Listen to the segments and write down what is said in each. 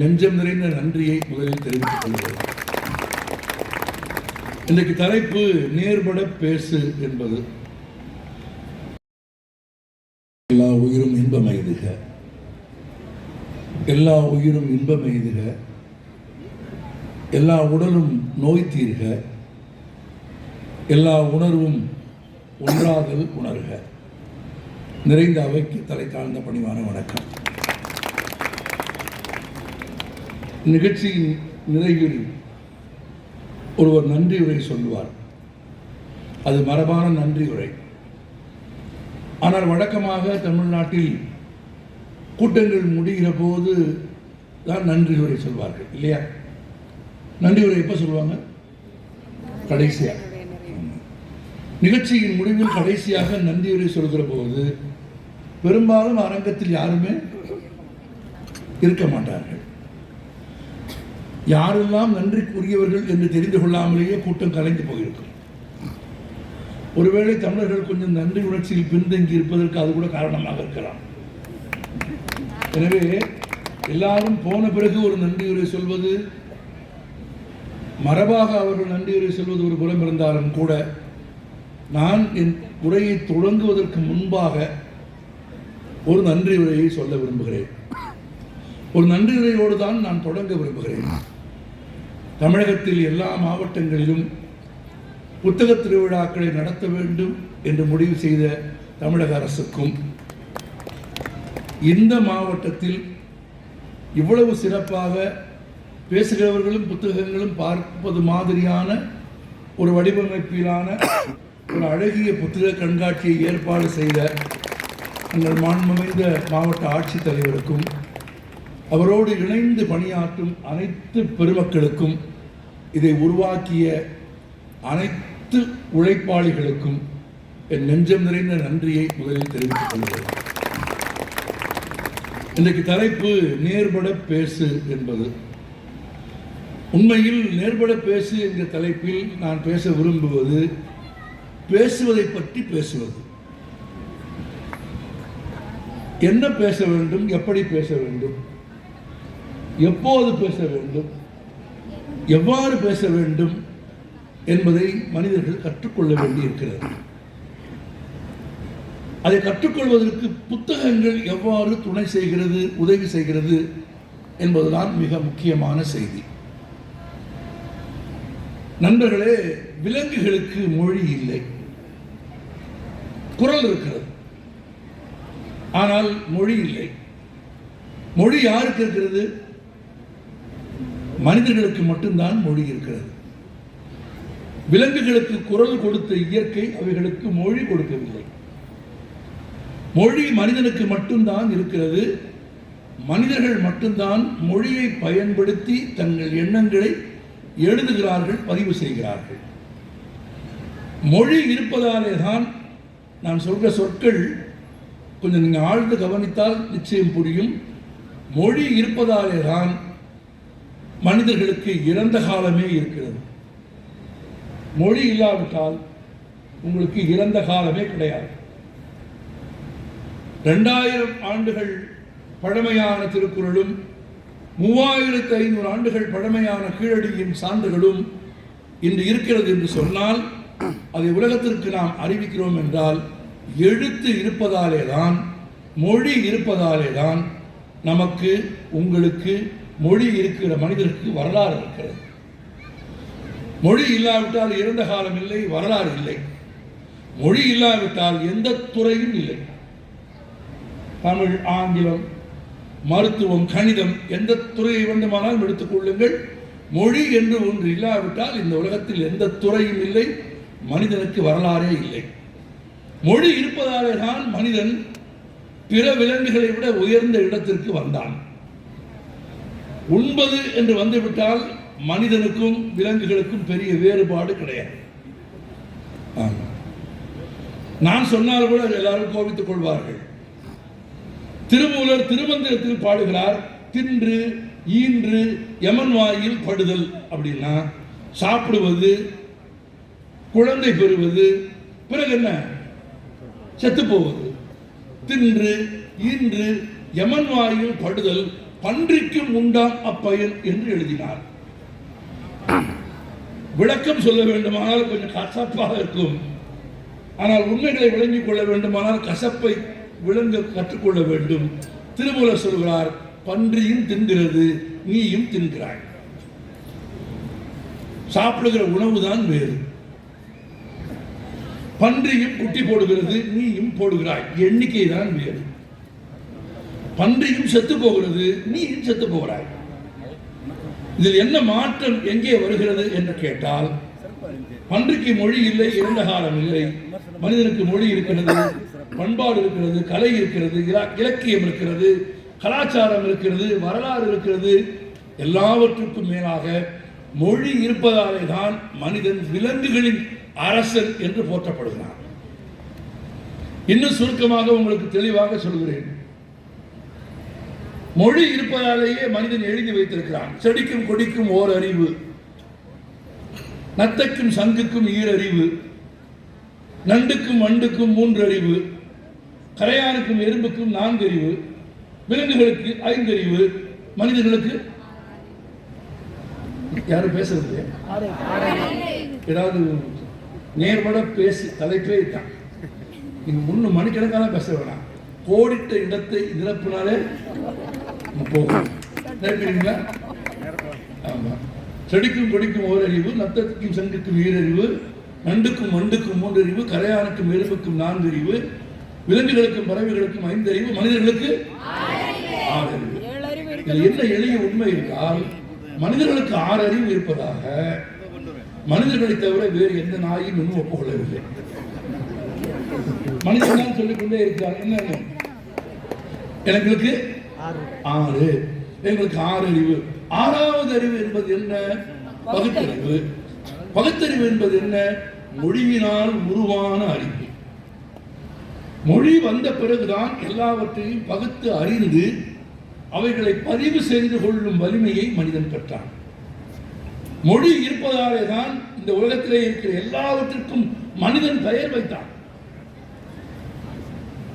நெஞ்சம் நிறைந்த நன்றியை முதலில் தெரிவித்துக் கொள்கிறேன். இன்றைக்கு தலைப்பு நேர்பட பேசு என்பது. எல்லா உயிரும் இன்பம் எய்துக எல்லா உயிரும் இன்பம் எய்துக எல்லா உடலும் நோய் தீர்க. எல்லா உணர்வும் ஒன்றாதல் உணர்க. நிறைந்த அவைக்கு தலை தாழ்ந்த பணிவான வணக்கம். நிகழ்ச்சியின் நிறைவில் ஒருவர் நன்றி உரை சொல்லுவார். அது மரபான நன்றி உரை. ஆனால் வழக்கமாக தமிழ்நாட்டில் கூட்டங்கள் முடிகிற போது தான் நன்றி உரை சொல்வார்கள் இல்லையா? நன்றி உரை எப்போ சொல்லுவாங்க? கடைசியாக நிகழ்ச்சியின் முடிவில் கடைசியாக நன்றி உரை சொல்கிற போது பெரும்பாலும் அரங்கத்தில் யாருமே இருக்க மாட்டார்கள். யாரெல்லாம் நன்றிக்குரியவர்கள் என்று தெரிந்து கொள்ளாமலேயே கூட்டம் கலைந்து போயிருக்கும். ஒருவேளை தமிழர்கள் கொஞ்சம் நன்றி உணர்ச்சியில் பின்தங்கி இருப்பதற்கு அது கூட காரணமாக இருக்கலாம். எனவே எல்லாரும் போன பிறகு ஒரு நன்றியுரை சொல்வது மரபாக அவர்கள் நன்றியுரை சொல்வது ஒரு புறம் இருந்தாலும் கூட நான் என் உரையை தொடங்குவதற்கு முன்பாக ஒரு நன்றி உரையை சொல்ல விரும்புகிறேன். ஒரு நன்றி உரையோடு தான் நான் தொடங்க விரும்புகிறேன். தமிழகத்தில் எல்லா மாவட்டங்களிலும் புத்தக திருவிழாக்களை நடத்த வேண்டும் என்று முடிவு செய்த தமிழக அரசுக்கும் இந்த மாவட்டத்தில் இவ்வளவு சிறப்பாக பேசுகிறவர்களும் புத்தகங்களும் பார்ப்பது மாதிரியான ஒரு வடிவமைப்பிலான ஒரு அழகிய புத்தக கண்காட்சியை ஏற்பாடு செய்த எங்கள் மாண்புமிகுந்த மாவட்ட ஆட்சித்தலைவருக்கும் அவரோடு இணைந்து பணியாற்றும் அனைத்து பெருமக்களுக்கும் இதை உருவாக்கிய அனைத்து உழைப்பாளிகளுக்கும் என் நெஞ்சம் நிறைந்த நன்றியை முதலில் தெரிவித்துக் கொள்கிறேன். இன்றைக்கு தலைப்பு நேர்பட பேசு என்பது. உண்மையில் நேர்பட பேசு என்ற தலைப்பில் நான் பேச விரும்புவது பேசுவதை பற்றி பேசுவது. என்ன பேச வேண்டும் எப்படி பேச வேண்டும்? எப்போது பேச வேண்டும்? எவ்வாறு பேச வேண்டும் என்பதை மனிதர்கள் கற்றுக்கொள்ள வேண்டியிருக்கிறது. அதை கற்றுக்கொள்வதற்கு புத்தகங்கள் எவ்வாறு துணை செய்கிறது உதவி செய்கிறது என்பதுதான் மிக முக்கியமான செய்தி. நண்பர்களே விலங்குகளுக்கு மொழி இல்லை. குரல் இருக்கிறது. ஆனால் மொழி இல்லை. மொழி யாருக்கு இருக்கிறது? மனிதர்களுக்கு மட்டும்தான் மொழி இருக்கிறது. விலங்குகளுக்கு குரல் கொடுத்த இயற்கை அவைகளுக்கு மொழி கொடுக்கவில்லை. மொழி மனிதனுக்கு மட்டும்தான் இருக்கிறது. மனிதர்கள் மட்டும்தான் மொழியை பயன்படுத்தி தங்கள் எண்ணங்களை எழுதுகிறார்கள் பதிவு செய்கிறார்கள். மொழி இருப்பதாலே தான் நான் சொல்கிற சொற்கள் கொஞ்சம் நீங்கள் ஆழ்ந்து கவனித்தால் நிச்சயம் புரியும். மொழி இருப்பதாலே தான் மனிதர்களுக்கு இறந்த காலமே இருக்கிறது. மொழி இல்லாவிட்டால் உங்களுக்கு இறந்த காலமே கிடையாது. ரெண்டாயிரம் ஆண்டுகள் பழமையான திருக்குறளும் மூவாயிரத்து ஐநூறு ஆண்டுகள் பழமையான கீழடியின் சான்றுகளும் இன்று இருக்கிறது என்று சொன்னால் அதை உலகத்திற்கு நாம் அறிவிக்கிறோம் என்றால் எழுத்து இருப்பதாலே தான் மொழி இருப்பதாலே தான் நமக்கு உங்களுக்கு மொழி இருக்கிற மனிதருக்கு வரலாறு இருக்கிறது. மொழி இல்லாவிட்டால் இறந்த காலம் இல்லை வரலாறு இல்லை. மொழி இல்லாவிட்டால் எந்த துறையும் இல்லை. தமிழ் ஆங்கிலம் மருத்துவம் கணிதம் எந்த துறையை வேண்டுமானாலும் எடுத்துக்கொள்ளுங்கள் மொழி என்று ஒன்று இல்லாவிட்டால் இந்த உலகத்தில் எந்த துறையும் இல்லை மனிதனுக்கு வரலாறே இல்லை. மொழி இருப்பதாலே தான் மனிதன் பிற விலங்குகளை விட உயர்ந்த இடத்திற்கு வந்தான். உண்பது என்று வந்துவிட்டால் மனிதனுக்கும் விலங்குகளுக்கும் பெரிய வேறுபாடு கிடையாது. நான் சொன்னால் கூட எல்லாரும் கோபித்துக் கொள்வார்கள். திருமூலர் திருமந்திரத்தில் பாடுகிறார் தின்று ஈன்று யமன் வாயில் படுதல் அப்படின்னா சாப்பிடுவது குழந்தை பெறுவது பிறகு என்ன? செத்து போவது. தின்று ஈன்று யமன் வாயில் படுதல் பன்றிக்கும் உண்டாம் அப்பயன் என்று எழுதினார். விளக்கம் சொல்ல வேண்டுமானால் கொஞ்சம் கசப்பாக இருக்கும். ஆனால் உண்மைகளை விளங்கிக் கொள்ள வேண்டுமானால் கசப்பை விளங்க கற்றுக்கொள்ள வேண்டும். திருமூலர் சொல்கிறார் பன்றியும் தின்கிறது நீயும் தின்கிறாய். சாப்பிடுகிற உணவு தான் வேறு. பன்றியும் குட்டி போடுகிறது நீயும் போடுகிறாய். எண்ணிக்கை தான் வேறு. பன்றியும் செத்து போகிறது நீயும் செத்து போகிறாய். இதில் என்ன மாற்றம் எங்கே வருகிறது என்று கேட்டால் பன்றிக்கு மொழி இல்லை இறந்த காலம் இல்லை. மனிதனுக்கு மொழி இருக்கிறது பண்பாடு இருக்கிறது கலை இருக்கிறது இலக்கியம் இருக்கிறது கலாச்சாரம் இருக்கிறது வரலாறு இருக்கிறது. எல்லாவற்றுக்கும் மேலாக மொழி இருப்பதாலே தான் மனிதன் விலங்குகளின் அரசன் என்று போற்றப்படுகிறான். இன்னும் சுருக்கமாக உங்களுக்கு தெளிவாக சொல்கிறேன். மொழி இருப்பதாலேயே மனிதன் எழுதி வைத்திருக்கிறான். செடிக்கும் கொடிக்கும் ஓர் அறிவு நத்தைக்கும் சங்குக்கும் ஈரறிவு. நண்டுக்கும் வண்டுக்கும் மூன்று அறிவு கரையானுக்கும் எறும்புக்கும் நான்கு அறிவு விலங்குகளுக்கு ஐந்தறிவு. மனிதர்களுக்கு யாரும் பேசுறது ஏதாவது நேர்பட பேசி தலைப்பே தான் நீங்க முன்னு மணிக்கணக்கான பேச வேணாம். கோடிட்ட இடத்தை நிரப்பினாலே போகும் நிரப்பிடுங்களா ஆமா. செடிக்கும் கொடிக்கும் ஓரறிவு நத்தத்துக்கும் சங்குக்கும் ஈரறிவு நண்டுக்கும் மண்டுக்கும் மூன்றறிவு கரையானுக்கும் எறும்புக்கும் நான்கு அறிவு விலங்குகளுக்கும் பறவைகளுக்கும் ஐந்தறிவு மனிதர்களுக்கு ஆறறிவு. இதில் என்ன எளிய உண்மை என்றால் மனிதர்களுக்கு ஆறு அறிவு இருப்பதாக மனிதர்களை தவிர வேறு எந்த நாயும் இன்னும் ஒப்புக்கொள்ளவில்லை. மனிதன் தான் சொல்லிக் கொண்டே இருக்கிறார் என்ன எங்களுக்கு ஆறு. எங்களுக்கு ஆறு அறிவு. ஆறாவது அறிவு என்பது என்ன? பகுத்தறிவு. பகுத்தறிவு என்பது என்ன? மொழியினால் உருவான அறிவு. மொழி வந்த பிறகுதான் எல்லாவற்றையும் பகுத்து அறிந்து அவைகளை பதிவு செய்து கொள்ளும் வலிமையை மனிதன் பெற்றான். மொழி இருப்பதாலே தான் இந்த உலகத்திலே இருக்கிற எல்லாவற்றிற்கும் மனிதன் பெயர் வைத்தான்.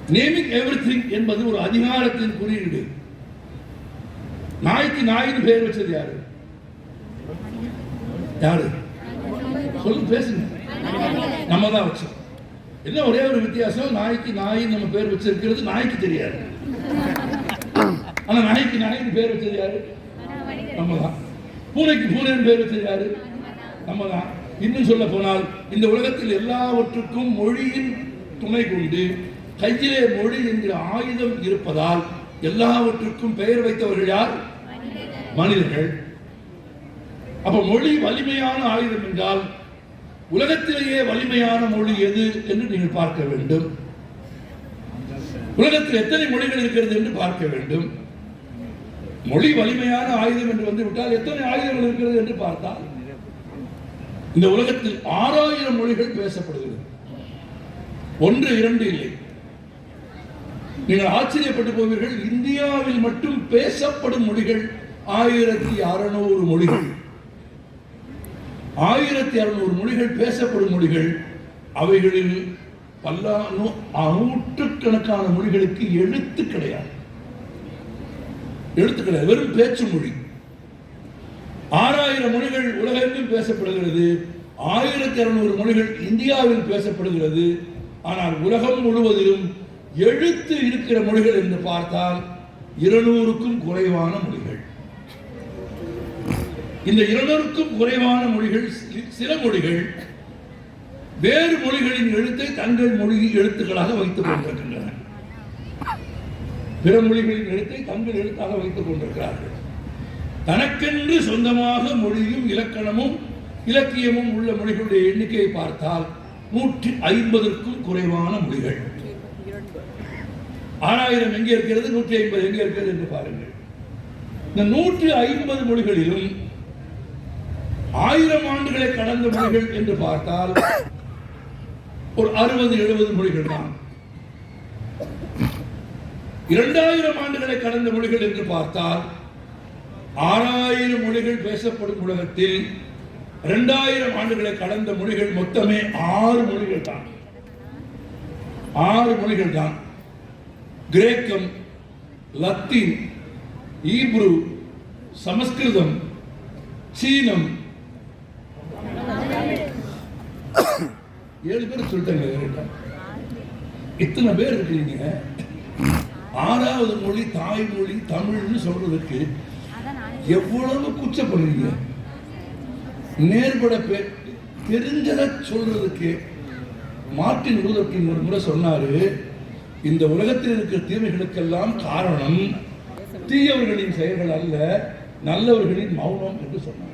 நேமிங் எவ்ரிதிங் என்பது ஒரு அதிகாரத்தின் குறியீடு. நாய்க்கு நாயின்னு பெயர் வச்சது யாரு? யாரு? சொல்லு பேசுங்க. நம்ம தான் வச்சோம். என்ன ஒரே ஒரு வித்தியாசம்? நாய்க்கு நாய் நம்ம பேர் வச்சிருக்கிறது நாய்க்கு தெரியாது. ஆனா நாய்க்கு நாயின் பேர் வச்சது யாரு? நம்ம தான் பூனைக்கு பூனைன்னு பேர் வச்சது யாரு? நம்ம தான் இன்னும் சொல்ல போனால் இந்த உலகத்தில் எல்லாவற்றுக்கும் மொழியின் துணை கொண்டு கையிலே மொழி என்கிற ஆயுதம் இருப்பதால் எல்லாவற்றுக்கும் பெயர் வைத்தவர்கள் யார்? மனிதர்கள். அப்ப மொழி வலிமையான ஆயுதம் என்றால் உலகத்திலேயே வலிமையான மொழி எது என்று நீங்கள் பார்க்க வேண்டும். உலகத்தில் எத்தனை மொழிகள் இருக்கிறது என்று பார்க்க வேண்டும். மொழி வலிமையான ஆயுதம் என்று வந்து விட்டால் எத்தனை ஆயுதங்கள் இருக்கிறது என்று பார்த்தால் இந்த உலகத்தில் ஆறாயிரம் மொழிகள் பேசப்படுகிறது. ஒன்று இரண்டு இல்லை. நீங்கள் ஆச்சரியப்பட்டு போவீர்கள் இந்தியாவில் மட்டும் பேசப்படும் மொழிகள் ஆயிரத்தி அறுநூறு மொழிகள். ஆயிரத்தி அறுநூறு மொழிகள் பேசப்படும் மொழிகள் அவைகளில் பல்லா நூற்றுக்கணக்கான மொழிகளுக்கு எழுத்து கிடையாது. எழுத்து கிடையாது வெறும் பேச்சு மொழி. ஆறாயிரம் மொழிகள் உலகெங்கும் பேசப்படுகிறது ஆயிரத்தி அறுநூறு மொழிகள் இந்தியாவில் பேசப்படுகிறது ஆனால் உலகம் முழுவதிலும் எழுத்து இருக்கிற மொழிகள் என்று பார்த்தால் இருநூறுக்கும் குறைவான மொழிகள். இந்த இருநூறுக்கும் குறைவான மொழிகள் சில மொழிகள் வேறு மொழிகளின் எழுத்தை தங்கள் மொழி எழுத்துக்களாக வைத்துக் கொண்டிருக்கின்றன. பிற மொழிகளின் எழுத்தை தங்கள் எழுத்தாக வைத்துக் கொண்டிருக்கிறார்கள். தனக்கென்று சொந்தமாக மொழியும் இலக்கணமும் இலக்கியமும் உள்ள மொழிகளுடைய எண்ணிக்கையை பார்த்தால் நூற்றி ஐம்பதற்கும் குறைவான மொழிகள். ஆறாயிரம் எங்கே இருக்கிறது நூற்றி ஐம்பது எங்கே இருக்கிறது என்று பாருங்கள். இந்த நூற்றி ஐம்பது மொழிகளிலும் ஆயிரம் ஆண்டுகளை கடந்த மொழிகள் என்று பார்த்தால் ஒரு அறுபது எழுபது மொழிகள் தான். இரண்டாயிரம் ஆண்டுகளை கடந்த மொழிகள் என்று பார்த்தால் ஆறாயிரம் மொழிகள் பேசப்படும் உலகத்தில் இரண்டாயிரம் ஆண்டுகளை கடந்த மொழிகள் மொத்தமே ஆறு மொழிகள் தான். ஆறு மொழிகள் தான். கிரேக்கம் லத்தீன் ஈப்ரு சமஸ்கிருதம் சீனம். ஏழு பேர் சொல்லிட்டாங்க இத்தனை பேர் இருக்கிறீங்க ஆறாவது மொழி தாய்மொழி தமிழ்னு சொல்றதுக்கு எவ்வளவு கூச்சப்படுறீங்க? நேர்பட பே தெரிஞ்சத சொல்றதுக்கு மார்ட்டின் லூதர் கிங் ஒரு முறை சொன்னாரு இந்த உலகத்தில் இருக்கிற தீமைகளுக்கெல்லாம் காரணம் தீயவர்களின் செயல்கள் அல்ல நல்லவர்களின் மௌனம் என்று சொன்னார்.